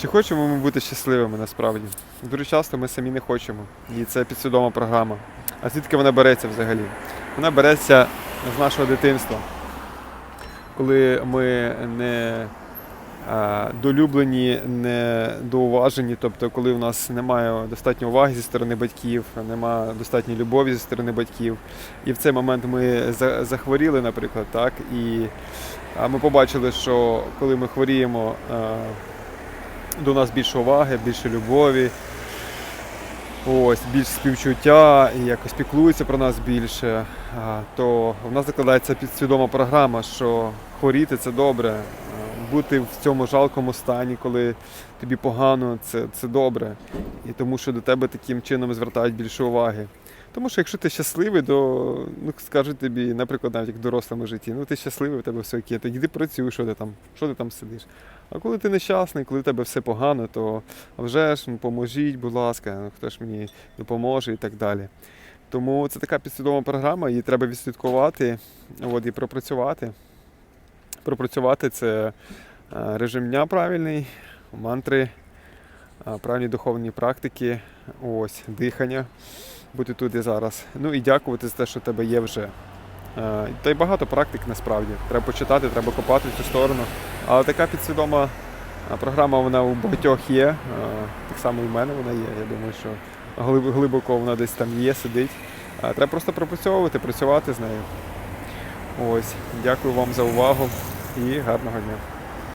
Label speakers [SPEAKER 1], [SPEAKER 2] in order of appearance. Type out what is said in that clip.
[SPEAKER 1] Чи хочемо ми бути щасливими насправді? Дуже часто ми самі не хочемо. І це підсвідома програма. А звідки вона береться взагалі? Вона береться з нашого дитинства, коли ми не долюблені, не доуважені, тобто коли в нас немає достатньо уваги зі сторони батьків, немає достатньої любові зі сторони батьків. І в цей момент ми захворіли, наприклад, так, і ми побачили, що коли ми хворіємо, до нас більше уваги, більше любові, ось, більше співчуття і якось піклуються про нас більше, то в нас закладається підсвідома програма, що хворіти це добре, бути в цьому жалкому стані, коли тобі погано, це, це добре. І тому що до тебе таким чином звертають більше уваги. Тому що якщо ти щасливий, то ну, скажуть тобі, наприклад, навіть як в дорослому житті, ну ти щасливий, у тебе все окей, тоді йди працюй, що ти там, що ти там сидиш. А коли ти нещасний, коли в тебе все погано, то вже ж ну, поможіть, будь ласка, ну, хто ж мені допоможе і так далі. Тому це така підсвідома програма, її треба відслідкувати от, і пропрацювати. Пропрацювати це е, режим дня правильний, мантри, правильні духовні практики, ось, дихання, бути тут і зараз. Ну і дякувати за те, що тебе є вже. Та й багато практик насправді. Треба почитати, треба копати в цю сторону. Але така підсвідома програма вона у багатьох є. Так само і в мене вона є. Я думаю, що глибоко вона десь там є, сидить. Треба просто пропрацьовувати, працювати з нею. Ось, дякую вам за увагу і гарного дня.